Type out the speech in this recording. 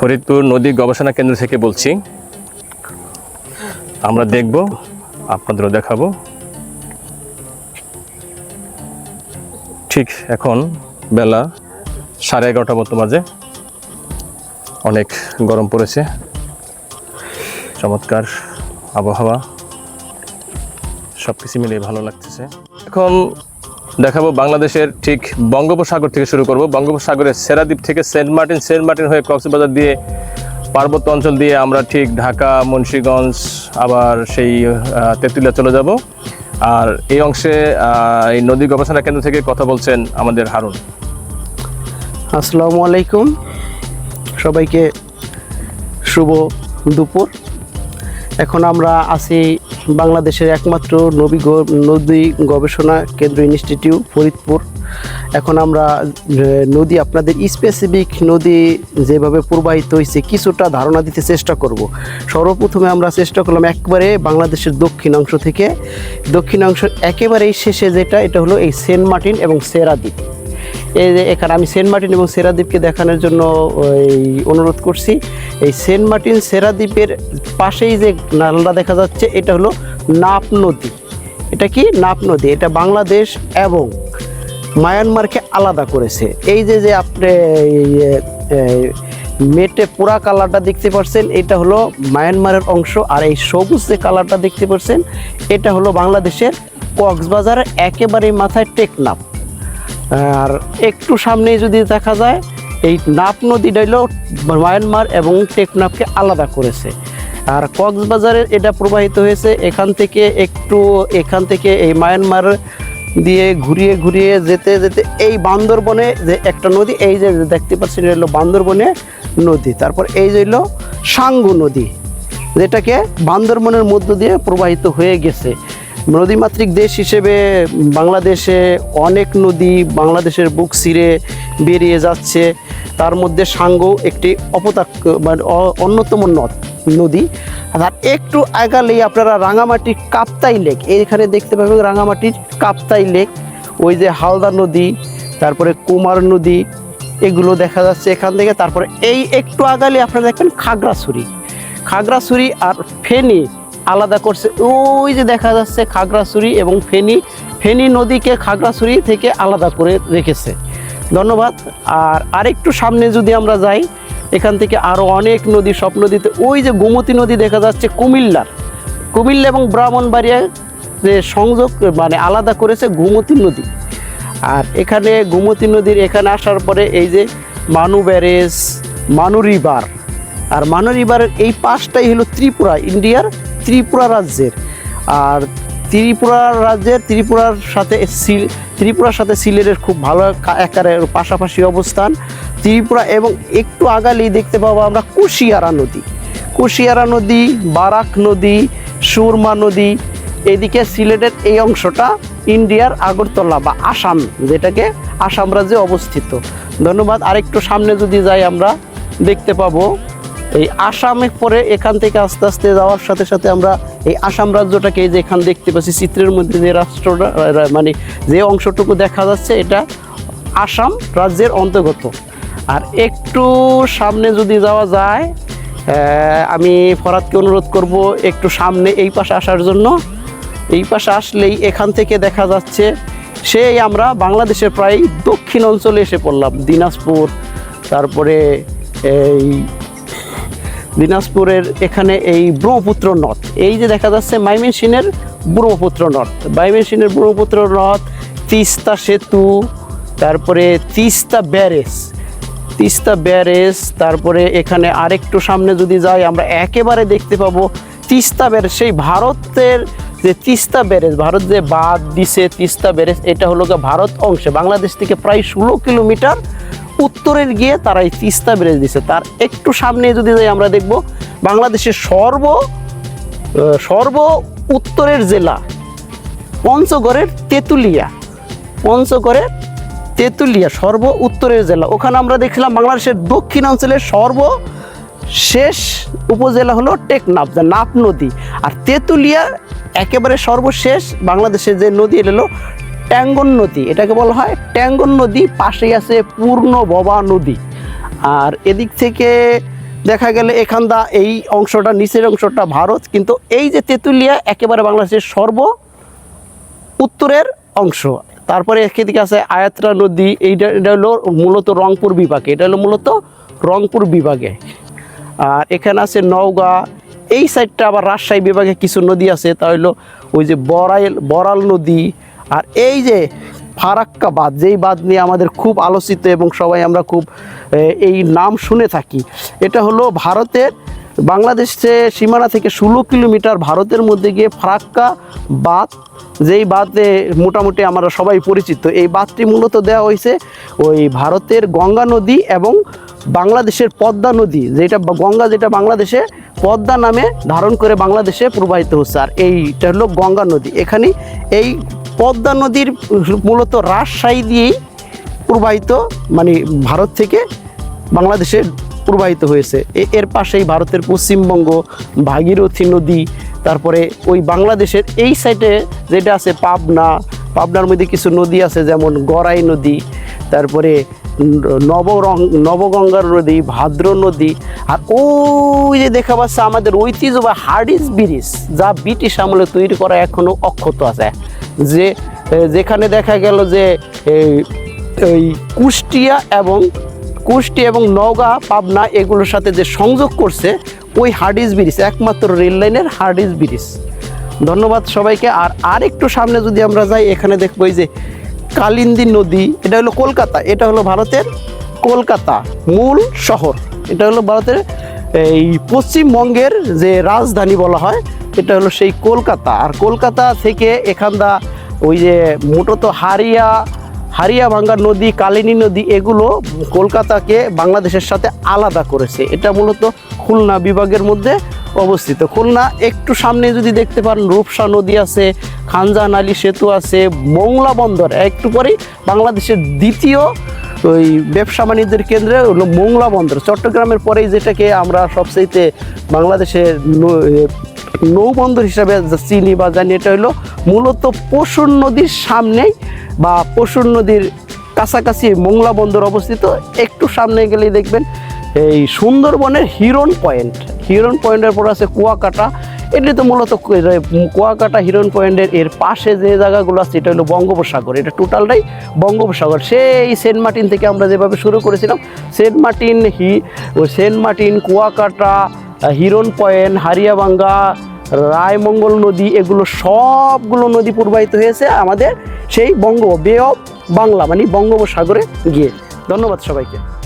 ফরিদপুর নদী গবেষণা কেন্দ্র থেকে বলছি। আমরা দেখব, আপনাদেরও দেখাবো। ঠিক এখন বেলা সাড়ে এগারোটা মতো মাঝে অনেক গরম পড়েছে। চমৎকার আবহাওয়া। সব কিছু মিলিয়ে ভালো লাগতেছে। এখন দেখাবো বাংলাদেশের ঠিক বঙ্গোপসাগর থেকে শুরু করব। বঙ্গোপসাগরের সেরাদ্বীপ থেকে সেন্ট মার্টিন সেন্ট মার্টিন হয়ে কক্সবাজার দিয়ে, পার্বত্য অঞ্চল দিয়ে আমরা ঠিক ঢাকা, মুন্সীগঞ্জ, আবার সেই তেঁতুলিয়া চলে যাব। আর এই অংশে এই নদী গবেষণা কেন্দ্র থেকে কথা বলছেন আমাদের হারুন। আসসালামু আলাইকুম। সবাইকে শুভ দুপুর। এখন আমরা আছি বাংলাদেশের একমাত্র নবী নদী গবেষণা কেন্দ্র ইনস্টিটিউট, ফরিদপুর। এখন আমরা নদী আপনাদের স্পেসিফিক নদী যেভাবে প্রবাহিত হয়েছে, কিছুটা ধারণা দিতে চেষ্টা করব। সর্বপ্রথমে আমরা চেষ্টা করলাম একবারে বাংলাদেশের দক্ষিণাংশ থেকে। দক্ষিণাংশ একেবারেই শেষে যেটা, এটা হলো এই সেন্ট মার্টিন এবং সেরাদ্বীপ এই যে এখানে আমি সেন্ট মার্টিন এবং সেরাদ্বীপকে দেখানোর জন্য এই অনুরোধ করছি। এই সেন্ট মার্টিন সেরাদ্বীপের পাশেই যে নালটা দেখা যাচ্ছে, এটা হলো নাপ নদী। এটা কি? নাপ নদী। এটা বাংলাদেশ এবং মায়ানমারকে আলাদা করেছে। এই যে যে আপনি মেটে পুরা কালারটা দেখতে পাচ্ছেন এটা হলো মায়ানমারের অংশ। আর এই সবুজ যে কালারটা দেখতে পাচ্ছেন এটা হলো বাংলাদেশের কক্সবাজারের একেবারে মাথায় টেকনাফ। আর একটু সামনে যদি দেখা যায়, এই নাপ নদীটা হলো মায়ানমার এবং টেকনাফকে আলাদা করেছে। আর কক্সবাজারের এটা প্রবাহিত হয়েছে এখান থেকে একটু, এখান থেকে এই মায়ানমার দিয়ে ঘুরিয়ে ঘুরিয়ে যেতে যেতে এই বান্দরবনে যে একটা নদী, এই যে দেখতে পাচ্ছেন এটা হলো বান্দরবনে নদী। তারপর এই যে হলো সাঙ্গু নদী, যেটাকে বান্দরবনের মধ্য দিয়ে প্রবাহিত হয়ে গেছে। নদীমাতৃক দেশ হিসেবে বাংলাদেশে অনেক নদী বাংলাদেশের বুক সিরে বেরিয়ে যাচ্ছে। তার মধ্যে সাঙ্গ একটি অপতাক মানে অন্যতম নদ নদী। আর একটু আগালেই আপনারা রাঙামাটির কাপ্তাই লেক এইখানে দেখতে পাবেন রাঙামাটির কাপ্তাই লেক। ওই যে হালদা নদী, তারপরে কুমার নদী, এগুলো দেখা যাচ্ছে এখান থেকে। তারপরে এই একটু আগালে আপনারা দেখবেন খাগড়াছড়ি। খাগড়াছড়ি আর ফেনী আলাদা করছে। ওই যে দেখা যাচ্ছে খাগড়াছড়ি এবং ফেনী। ফেনী নদীকে খাগড়াছড়ি থেকে আলাদা করে রেখেছে। ধন্যবাদ। আর আরেকটু সামনে যদি আমরা যাই, এখান থেকে আরও অনেক নদী, সব নদীতে ওই যে গোমতী নদী দেখা যাচ্ছে কুমিল্লার। কুমিল্লা এবং ব্রাহ্মণবাড়িয়া যে সংযোগ মানে আলাদা করেছে গোমতী নদী। আর এখানে গোমতী নদীর এখানে আসার পরে এই যে মানু ব্যারেজ, মানু রিভার। আর মানু রিভারের এই পাশটাই হলো ত্রিপুরা, ইন্ডিয়ার ত্রিপুরা রাজ্যের। আর ত্রিপুরা রাজ্যের ত্রিপুরার সাথে ত্রিপুরার সাথে সিলেটের খুব ভালো কা- একারে পাশাপাশি অবস্থান। ত্রিপুরা এবং একটু আগালেই দেখতে পাবো আমরা কুশিয়ারা নদী। কুশিয়ারা নদী, বারাক নদী, সুরমা নদী, এদিকে সিলেটের এই অংশটা ইন্ডিয়ার আগরতলা বা আসাম, যেটাকে আসাম রাজ্যে অবস্থিত। ধন্যবাদ। আরেকটু সামনে যদি যাই আমরা, দেখতে পাবো এই আসামে পরে এখান থেকে আস্তে আস্তে যাওয়ার সাথে সাথে আমরা এই আসাম রাজ্যটাকে যে এখান দেখতে পাচ্ছি, চিত্রের মধ্যে যে রাষ্ট্রটা মানে যে অংশটুকু দেখা যাচ্ছে, এটা আসাম রাজ্যের অন্তর্গত। আর একটু সামনে যদি যাওয়া যায় আমি ফরাদকে অনুরোধ করব একটু সামনে এই পাশে আসার জন্য। এই পাশে আসলেই এখান থেকে দেখা যাচ্ছে, সেই আমরা বাংলাদেশের প্রায় দক্ষিণ অঞ্চলে এসে পড়লাম, দিনাজপুর, তারপরে এই দিনাজপুরের এখানে এই ব্রহ্মপুত্র নদ। এই যে দেখা যাচ্ছে মাইমেনসিনের ব্রহ্মপুত্র নদ। মাইমেনসিনের ব্রহ্মপুত্র নদ, তিস্তা সেতু, তারপরে তিস্তা ব্যারেজ। তিস্তা ব্যারেজ, তারপরে এখানে আরেকটু সামনে যদি যাই, আমরা একেবারে দেখতে পাবো তিস্তা ব্যারেজ। সেই ভারতের যে তিস্তা ব্যারেজ, ভারত যে বাদ দিছে তিস্তা ব্যারেজ, এটা হলো ভারত অংশে। বাংলাদেশ থেকে প্রায় ষোলো কিলোমিটার উত্তরের গিয়ে তারা এই তিস্তা ব্যারেজ দিছে। তার একটু সামনে যদি যাই আমরা দেখব, বাংলাদেশের সর্ব সর্ব উত্তরের জেলা পঞ্চগড়ের তেঁতুলিয়া। পঞ্চগড়ের তেঁতুলিয়া, সর্ব উত্তরের জেলা। ওখানে আমরা দেখছিলাম বাংলাদেশের দক্ষিণাঞ্চলের সর্ব শেষ উপজেলা হলো টেকনাফ, যা নাপ নদী। আর তেঁতুলিয়া একেবারে সর্বশেষ বাংলাদেশের যে নদী, এটা হলো ট্যাঙ্গন নদী, এটাকে বলা হয় ট্যাঙ্গন নদী, পাশেই আছে পূর্ণ ববা নদী। আর এদিক থেকে দেখা গেলে এখানদা এই অংশটা, নিচের অংশটা ভারত, কিন্তু এই যে তেঁতুলিয়া একেবারে বাংলাদেশের সর্ব উত্তরের অংশ। তারপরে এদিকে আছে আয়াত্রা নদী, এইটা, এটা হলো মূলত রংপুর বিভাগে, এটা হলো মূলত রংপুর বিভাগে। আর এখানে আছে নওগাঁ, এই সাইডটা আবার রাজশাহী বিভাগে কিছু নদী আছে, তা হলো ওই যে বরাইল বরাল নদী আর এই যে ফারাক্কা বাঁধ, যেই বাঁধ নিয়ে আমাদের খুব আলোচিত এবং সবাই আমরা খুব এই নাম শুনে থাকি, এটা হলো ভারতের বাংলাদেশে সীমানা থেকে ষোলো কিলোমিটার ভারতের মধ্যে গিয়ে ফারাক্কা বাঁধ, যেই বাঁধে মোটামুটি আমরা সবাই পরিচিত। এই বাঁধটি মূলত দেওয়া হয়েছে ওই ভারতের গঙ্গা নদী এবং বাংলাদেশের পদ্মা নদী, যেটা গঙ্গা যেটা বাংলাদেশে পদ্মা নামে ধারণ করে বাংলাদেশে প্রবাহিত হচ্ছে। আর এইটা হলো গঙ্গা নদী। এখানে এই পদ্মা নদীর মূলত রাজশাহী দিয়েই প্রবাহিত মানে ভারত থেকে বাংলাদেশে প্রবাহিত হয়েছে। এর পাশেই ভারতের পশ্চিমবঙ্গ, ভাগীরথী নদী, তারপরে ওই বাংলাদেশের এই সাইডে যেটা আছে পাবনা, পাবনার মধ্যে কিছু নদী আছে, যেমন গড়াই নদী, তারপরে নবরং, নবগঙ্গার নদী, ভাদ্র নদী, আর ওই যে দেখা পাচ্ছে আমাদের ঐতিহ্য বা হার্ডিস ব্রিজ, যা ব্রিটিশ আমলে তৈরি করা এখনও অক্ষত আছে। যে যেখানে দেখা গেল যে এই কুষ্টিয়া এবং কুষ্টি এবং নওগাঁ, পাবনা এগুলোর সাথে যে সংযোগ করছে, ওই হার্ডিস ব্রিজ, একমাত্র রেল লাইনের হার্ডিস ব্রিজ। ধন্যবাদ সবাইকে। আর আর একটু সামনে যদি আমরা যাই, এখানে দেখব এই যে কালিন্দী নদী, এটা হলো কলকাতা, এটা হলো ভারতের কলকাতা মূল শহর। এটা হলো ভারতের এই পশ্চিমবঙ্গের যে রাজধানী বলা হয়, এটা হলো সেই কলকাতা। আর কলকাতা থেকে এখানদা ওই যে মূলত হারিয়া হারিয়াভাঙ্গা নদী, কালিনী নদী, এগুলো কলকাতাকে বাংলাদেশের সাথে আলাদা করেছে। এটা মূলত খুলনা বিভাগের মধ্যে অবস্থিত। খুলনা একটু সামনে যদি দেখতে পান, রূপসা নদী আছে খানজান আলী সেতু আছে, মোংলা বন্দর, একটু পরেই বাংলাদেশের দ্বিতীয় ওই ব্যবসা বাণিজ্যের কেন্দ্রে হলো মোংলা বন্দর। চট্টগ্রামের পরেই যেটাকে আমরা সবচেয়ে বাংলাদেশের নৌবন্দর হিসাবে চিনি বা জানি, এটা হলো মূলত পশুর নদীর সামনেই বা পশুর নদীর কাছাকাছি মোংলা বন্দর অবস্থিত। একটু সামনে গেলেই দেখবেন এই সুন্দরবনের হিরন পয়েন্ট। হিরন পয়েন্টের পর আছে কুয়াকাটা। এটি তো মূলত কুয়াকাটা হিরন পয়েন্টের এর পাশে যে জায়গাগুলো আছে, এটা হলো বঙ্গোপসাগর। এটা টোটালটাই বঙ্গোপসাগর। সেই সেন্ট মার্টিন থেকে আমরা যেভাবে শুরু করেছিলাম, সেন্ট মার্টিন হি Saint Martin, Kuakata Hiron point, Hariyabanga Raimangal নদী, এগুলো সবগুলো নদী প্রবাহিত হয়েছে আমাদের সেই বঙ্গ বে অফ বাংলা মানে বঙ্গোপসাগরে গিয়ে। ধন্যবাদ সবাইকে।